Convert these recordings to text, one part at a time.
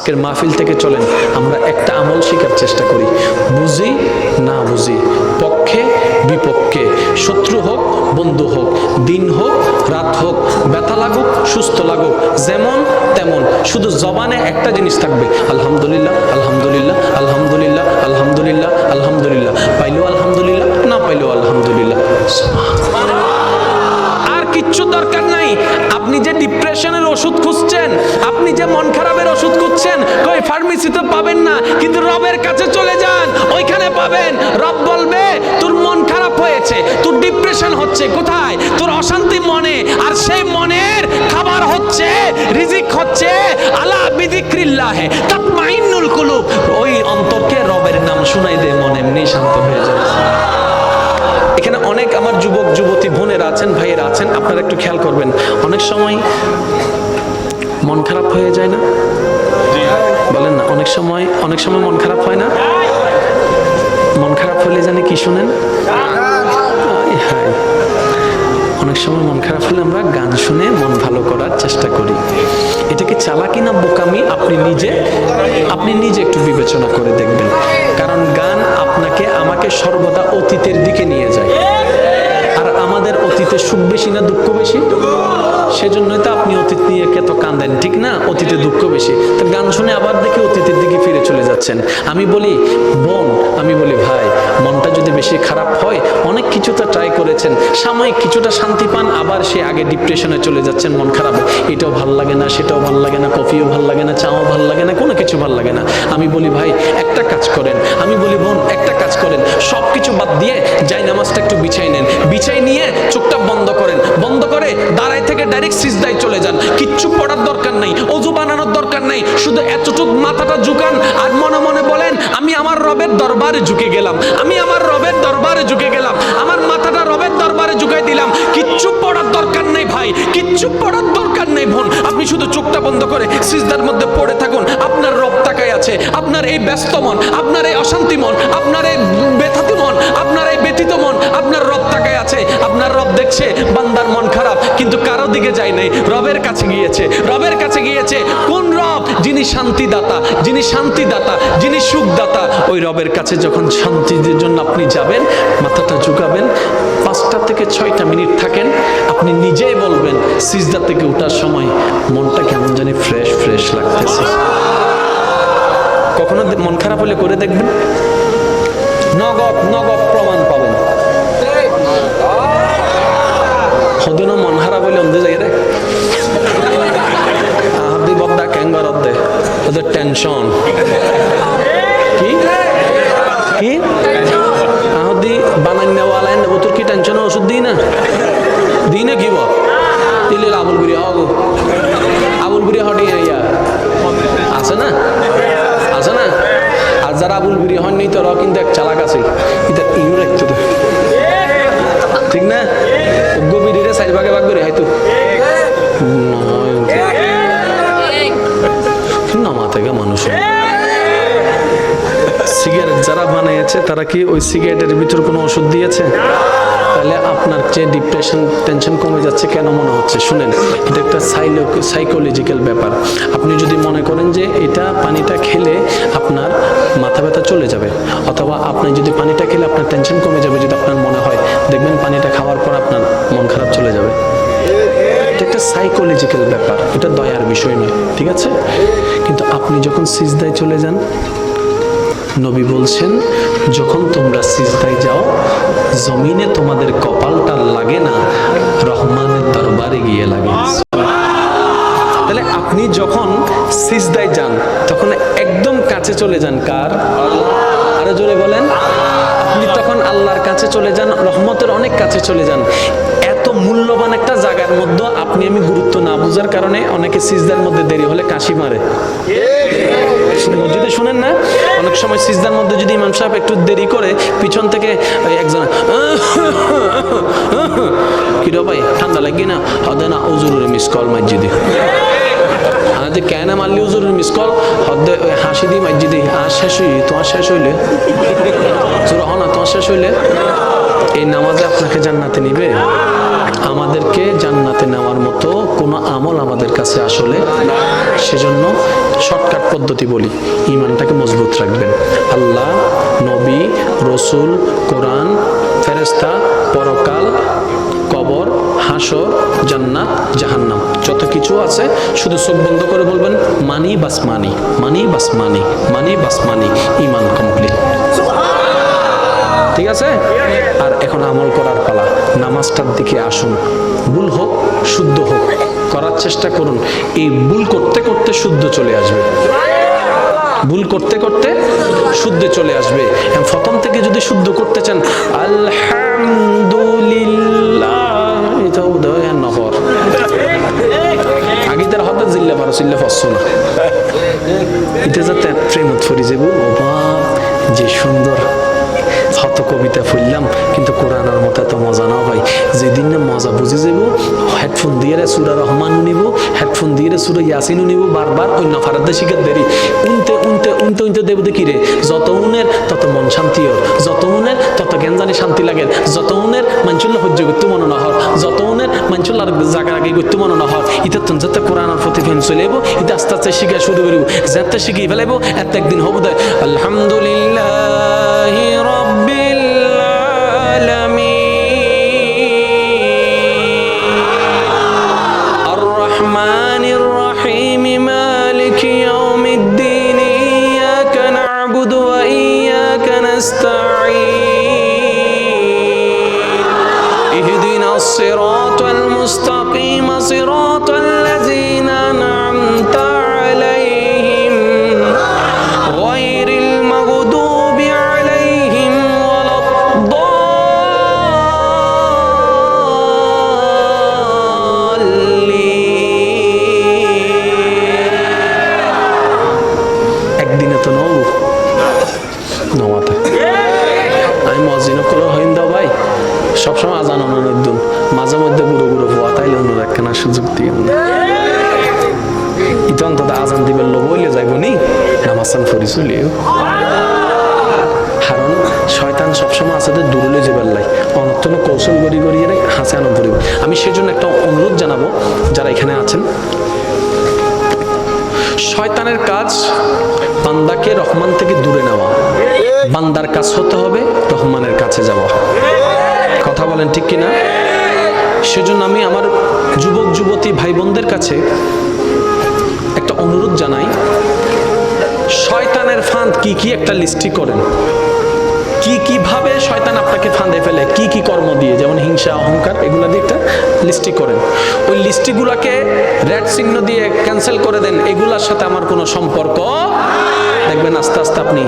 আজকের মাহফিল থেকে চলেন। আমরা একটা আমল শেখার চেষ্টা করি। বুঝি না বুঝি? পক্ষে, বিপক্ষে। শত্রু হোক, বন্ধু হোক। দিন হোক, রাত হোক। ব্যথা লাগুক, সুস্থ লাগুক। যেমন তেমন। শুধু জবানে একটা জিনিস থাকবে। আলহামদুলিল্লাহ আলহামদুলিল্লাহ আলহামদুলিল্লাহ আলহামদুলিল্লাহ আলহামদুলিল্লাহ। পাইলেও আলহামদুলিল্লাহ। হচ্ছে কোথায়? তোর অশান্তি মনে, আর সেই মনের খাবার হচ্ছে, রিজিক হচ্ছে আলা বিদিক্রিল্লাহে। তাতমাইন্নুল কুলুব, ওই অন্তরকে রবের নাম শুনাই দে, মন এমনি শান্ত হয়ে যাবে এখানে অনেক আমার যুবক, যুবতী বোনেরা আছেন, ভাইয়েরা আছেন, আপনারা একটু খেয়াল করবেন। অনেক সময় মন খারাপ হয়ে যায় না? বলেন না, অনেক সময় অনেক সময় মন খারাপ হয় না? মন খারাপ হলে জানি কি শুনেন? হায়। অনেক সময় মন খারাপ হলে আমরা গান শুনে মন ভালো করার চেষ্টা করি। এটা কি চালাকি না বোকামি? আপনি নিজে আপনি নিজে একটু বিবেচনা করে দেখবেন। কারণ গান আপনাকে, আমাকে সর্বদা অতীতের দিকে নিয়ে যায়। আর আমাদের অতীতে সুখ বেশি না দুঃখ বেশি? সেজন্যই তো আপনি অতীত নিয়ে কত কান্দেন, ঠিক না? অতীতে দুঃখ বেশি। তো গান শুনে আবার দেখি অতীতের দিকে ফিরে চলে যাচ্ছেন। আমি বলি, বোন, আমি বলি, ভাই মনটা যদি বেশি খারাপ হয়, অনেক কিছু তো ট্রাই করেছেন, সাময়িক কিছুটা শান্তি পান, আবার সে আগে ডিপ্রেশনে চলে যাচ্ছেন, মন খারাপ। এটাও ভালো লাগে না, সেটাও ভালো লাগে না, কফিও ভালো লাগে না, চাও ভালো লাগে না, কোনো কিছু ভালো লাগে না। আমি বলি, ভাই, একটা কাজ করেন। আমি বলি, বোন, একটা কাজ করেন। সব কিছু বাদ দিয়ে যাই, নামাজটা একটু বিছাই নেন। বিছাই নিয়ে চোখটা বন্ধ করেন। বন্ধ করে দাঁড়াই থেকে ডাইরেক্ট সিজদায় চলে যান। কিচ্ছু পড়ার দরকার নাই, অজু বানানোর দরকার নাই, শুধু এতটুক মাথাটা ঝুকান, আর মনে মনে বলেন, আমি আমার রবের দরবারে ঝুঁকে গেলাম। আমি আমার রবের দরবারে ঝুঁকে গেলাম। আমার মাথাটা রবের দরবারে ঝুঁকাই দিলাম। কিচ্ছু পড়ার দরকার নেই ভাই। কিচ্ছু পড়ার দরকার নেই বোন। আপনি শুধু চোখটা বন্ধ করে সিজদার মধ্যে পড়ে থাকুন। আপনার রব তাকায় আছে। আপনার এই ব্যস্ত মন, আপনার এই অশান্তি মন, আপনার এই ব্যথাতি মন, আপনার এই ব্যথিত মন, আপনার রব তাকায় আছে। আপনার রব দেখছে বান্দার মন খারাপ, কিন্তু কারও দিকে যায় নাই। রবের কাছে গিয়েছে। রবের কাছে গিয়েছে। কোন রব যিনি শান্তিদাতা যিনি শান্তিদাতা যিনি সুখদাতা ওই রবের কাছে যখন শান্তির জন্য আপনি যাবেন মাথাটা ঝুঁকাবেন পাঁচটা থেকে ছয়টা মিনিট থাকেন আপনি নিজেই বলবেন সিজদা থেকে ওঠার সময় মনটা কেমন জানি ফ্রেশ ফ্রেশ লাগতেছে। কখনো মন খারাপ হলে করে দেখবেন। নগদ নগদ প্রমাণ পাবেন। সদিনও মন খারাপ হলে অন্ধে ওদের টেনশন কি কি আহদি বানান নেওয়ালেন ও তোর কি টেনশন ওষুধ দিই না দিই না কি বল আবুল বুড়ি হগো আবুল বুড়ি হটি ইয়া আছে না আছে না আর যারা আবুল বুড়ি হননি তোরাও কিন্তু এক চালাক আছে এটা ইউ রাখতো তো ঠিক না গভীরে সাইজ ভাগে ভাগ করে হয়তো যারা তারা কি ওই সিগারেটের ভিতর কোনো ওষুধ দিয়েছে? তাহলে আপনার যে ডিপ্রেশন টেনশন কমে যাচ্ছে কেন মনে হচ্ছে? শুনেন, এটা একটা সাইকোলজিক্যাল ব্যাপার। আপনি যদি মনে করেন যে এটা পানিটা খেলে আপনার মাথা ব্যথা চলে যাবে, অথবা আপনি যদি পানিটা খেলে আপনার টেনশন কমে যাবে, যদি আপনার মনে হয়, দেখবেন পানিটা খাওয়ার পর আপনার মন খারাপ চলে যাবে। এটা একটা সাইকোলজিক্যাল ব্যাপার, এটা দয়ার বিষয় নয়, ঠিক আছে? কিন্তু আপনি যখন সিজদায় চলে যান নবী বলছেন যখন তোমরা সিজদায় যাও জমিনে তোমাদের কপালটা লাগে না রহমানের দরবারে গিয়ে লাগে। তাহলে আপনি যখন সিজদায় যান তখন একদম কাছে চলে যান কার? আরও জোরে বলেন। আপনি তখন আল্লাহর কাছে চলে যান রহমতের অনেক কাছে চলে যান। এত মূল্যবান একটা জায়গার মধ্যে আপনি আমি গুরুত্ব না বুঝার কারণে অনেকে সিজদার মধ্যে দেরি হলে কাশি মারে। মসজিদে শুনেন না? অনেক সময় সিজদার মধ্যে যদি ইমাম সাহেব একটু দেরি করে, পিছন থেকে একজন কিরো ভাই, ঠান্ডা লাগি না? হদে না উজুরের মিস কল মসজিদে আজ কেন মারলি উজুরের মিস কল হদে হাসি দি মসজিদে আর শেষ হই তোমার শেষ হইলে? তোর হ না, তোমার শেষ হইলে? এই নামাজে আপনাকে জান্নাতে নিবে। আমাদেরকে জান্নাতে আমাদের কাছে আসলে, সেজন্য শর্টকাট পদ্ধতি বলি। ইমানটাকে মজবুত রাখবেন। আল্লাহ, নবী, রসুল, কোরআন ফেরেস্তা পরকাল, কবর, হাসর, জান্নাত, জাহান্নাম। যত কিছু আছে, শুধু চোখ বন্ধ করে বলবেন, মানি বাস মানি মানি বাস মানি মানি বাস মানি, ইমান কমপ্লিট ঠিক আছে? আর এখন আমল করার পালা। নামাজটার দিকে আসুন। ভুল হোক, শুদ্ধ হোক। করার চেষ্টা করুন। এই ভুল করতে করতে শুদ্ধ চলে আসবে। ভুল করতে করতে শুদ্ধে চলে আসবে। প্রথম থেকে যদি শুদ্ধ করতে চান, আলহামদুলিল্লাহ আগে তার হতে জিল্লা পারো চিল্লা না। এটা যাতে ফরি যাব যে সুন্দর। হত কবিতা ফুললাম, কিন্তু কোরআনের মতো এত মজা না ভাই যেদিন না মজা বুঝে যাব হেডফোন দিয়ে রে সুরা রহমান নিব, হেডফোন দিয়ে রে সুরা ইয়াসিনও নিব, বারবার ওই নফারাতে শিখার দেরি। উনতে উনতে উনতে উনতে দেব দেখি রে। যত উনের, তত মন শান্তি ওর যত উনের, তত জ্ঞান জানি শান্তি লাগে। যত উনের মানচুল্লা সহ্য করতে মনে না হর যত উনের মানচুল্লার জায়গার আগে করতে মনে না হর ইটা তুমি যাতে কোরআনের প্রতি ফেন চলে যাব এটা আস্তে আস্তে শিখা শুরু করব। যাতে শিখি ফেলাইবো, এত একদিন হব দেয় আলহামদুলিল্লাহ। اهدنا চলিও কারণ শয়তান সবসময় যে দূরলে যে বেল্লাই অনর্থন কৌশল গড়ি গড়িয়ে হাসে আনো পড়িব। আমি সেজন্য একটা অনুরোধ জানাব, যারা এখানে আছেন। শয়তানের কাজ বান্দাকে রহমান থেকে দূরে নেওয়া। বান্দার কাজ হতে হবে রহমানের কাছে যাওয়া। কথা বলেন ঠিক কিনা? সেজন্য আমি আমার যুবক যুবতী ভাই বোনদের কাছে একটা অনুরোধ জানাই শয়তানের ফাঁদ কি কি একটা লিস্টি করেন? কি কীভাবে শয়তান আপনাকে ফাঁদে ফেলে? কি কি কর্ম দিয়ে? যেমন হিংসা, অহংকার, এগুলো দিয়ে একটা লিস্টি করেন। ওই লিস্টিগুলোকে রেড চিহ্ন দিয়ে ক্যান্সেল করে দেন। এগুলার সাথে আমার কোনো সম্পর্ক দেখবেন আস্তে আস্তে আপনি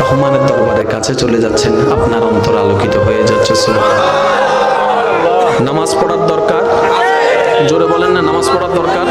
রহমানের দরবারের কাছে চলে যাচ্ছেন। আপনার অন্তর আলোকিত হয়ে যাচ্ছে। নামাজ পড়ার দরকার। জোরে বলেন না, নামাজ পড়ার দরকার।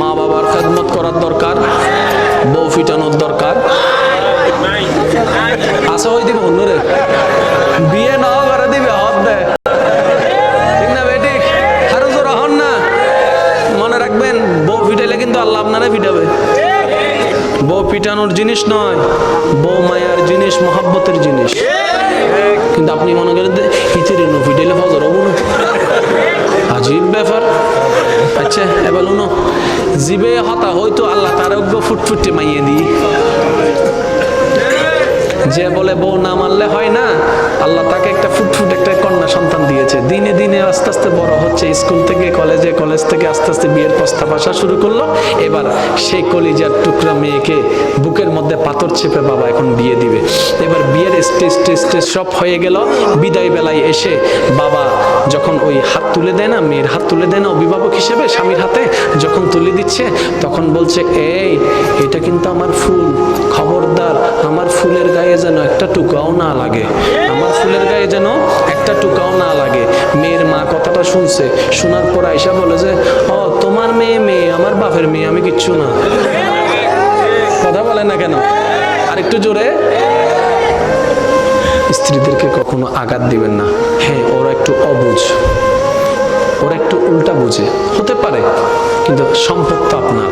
মা বাবার খেদমত করার দরকার। বউ ফিটানোর দরকার। আশা হয়ে দিবে অন্যরে বিয়ে না করে দিবে, হাত দেয় না বেটি? আরও জোর না। মনে রাখবেন, বউ ফিটাইলে কিন্তু আল্লাহ আপনারা ফিটাবে। বউ পিটানোর জিনিস নয়। এবার জিবে হতা হয়তো আল্লাহ তার ফুটফুটে মাইয়ে দিই। যে বলে বউ না মানলে হয় না, আল্লাহ তাকে একটা ফুটফুট একটা কন্যা সন্তান দিয়েছে। দিনে দিনে আস্তে আস্তে বড় হচ্ছে, স্কুল থেকে কলেজে, কলেজ থেকে আস্তে আস্তে বিয়ের প্রস্তাব আসা শুরু করল। এবার সেই কলিজার টুকরা মেয়েকে বুকের মধ্যে পাথর চেপে বাবা এখন বিয়ে দিবে। এবার বিয়ের স্টেজ স্টেজ স্টেজ সব হয়ে গেল। বিদায় বেলায় এসে বাবা যখন ওই হাত তুলে দেয় না, মেয়ের হাত তুলে দেয় না অভিভাবক হিসেবে স্বামীর হাতে যখন তুলে দিচ্ছে, তখন বলছে, এই, এটা কিন্তু আমার ফুল। খবরদার আমার ফুলের গায়ে যেন একটা টুকাও না লাগে। আমার ফুলের গায়ে যেন একটা টুকাও না লাগে। মেয়ের মা কথাটা শুনছে, শোনার পর আইসা বলে যে, ও, তোমার মেয়ে মেয়ে, আমার বাপের মেয়ে, আমি কিচ্ছু না। কথা বলে না কেন? আর একটু জোরে। স্ত্রীদেরকে কখনো আঘাত দিবেন না। হ্যাঁ ওরা একটু অবুঝ। ওরা একটু উল্টা বুঝে। হতে পারে, কিন্তু সম্পদ তো আপনার।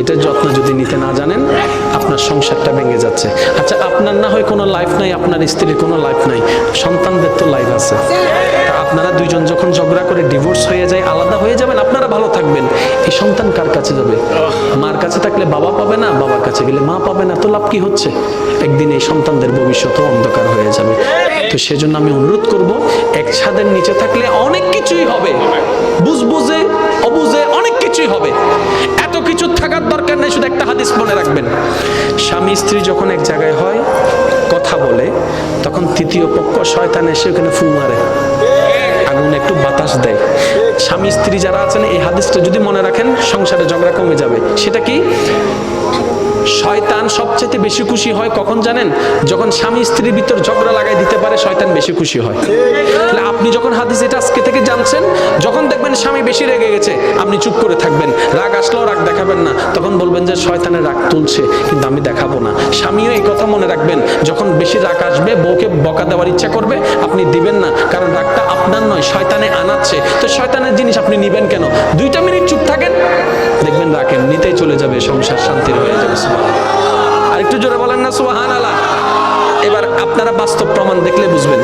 এটা যত্ন যদি নিতে না জানেন, আপনার সংসারটা ভেঙে যাচ্ছে। আচ্ছা আপনার না হয় কোনো লাইফ নাই, আপনার স্ত্রীর কোনো লাইফ নাই, সন্তানদের তো লাইফ আছে। আপনারা দুইজন যখন ঝগড়া করে ডিভোর্স হয়ে যায়, আলাদা হয়ে যাবেন, আপনারা ভালো থাকবেন। এই সন্তান কার কাছে যাবে? মার কাছে থাকলে বাবা পাবে না, বাবার কাছে গেলে মা পাবে না, তো লাভ কি হচ্ছে? একদিন এই সন্তানদের ভবিষ্যৎ অন্ধকার হয়ে যাবে। তো সেজন্য আমি অনুরোধ করব, এক ছাদের নিচে থাকলে অনেক কিছুই হবে। বুঝবুঝে অবুঝে থাকার দরকার নেই, শুধু একটা হাদিস মনে রাখবেন। স্বামী স্ত্রী যখন এক জায়গায় হয়, কথা বলে, তখন তৃতীয় পক্ষ শয়তান এসে ওখানে ফু মারে। আগুন একটু বাতাস দেয়। স্বামী স্ত্রী যারা আছেন, এই হাদিসটা যদি মনে রাখেন, সংসারে ঝগড়া কমে যাবে। সেটা কি? শয়তান সবচেয়ে বেশি খুশি হয় কখন জানেন? যখন স্বামী স্ত্রীর ভিতর ঝগড়া লাগাই দিতে পারে, শয়তান বেশি খুশি হয়। তাহলে আপনি যখন হাদিস এটা আজকে থেকে জানছেন, যখন দেখবেন স্বামী বেশি রেগে গেছে, আপনি চুপ করে থাকবেন। রাগ আসলেও রাগ দেখাবেন না। তখন বলবেন যে, শয়তানের রাগ তুলছে, কিন্তু আমি দেখাবো না। স্বামীও এই কথা মনে রাখবেন। যখন বেশি রাগ আসবে, বউকে বকা দেওয়ার ইচ্ছা করবে, আপনি দিবেন না। কারণ রাগটা আপনার নয়, শয়তানে আনাচ্ছে। তো শয়তানের জিনিস আপনি নিবেন কেন? দুইটা মিনিট চুপ থাকেন, দেখবেন রাখেন নিতেই চলে যাবে, সংসার শান্তির হয়ে যাবে। আর একটু জোরে বলেন না সুহান আল্লাহ এবার আপনারা বাস্তব প্রমাণ দেখলে বুঝবেন।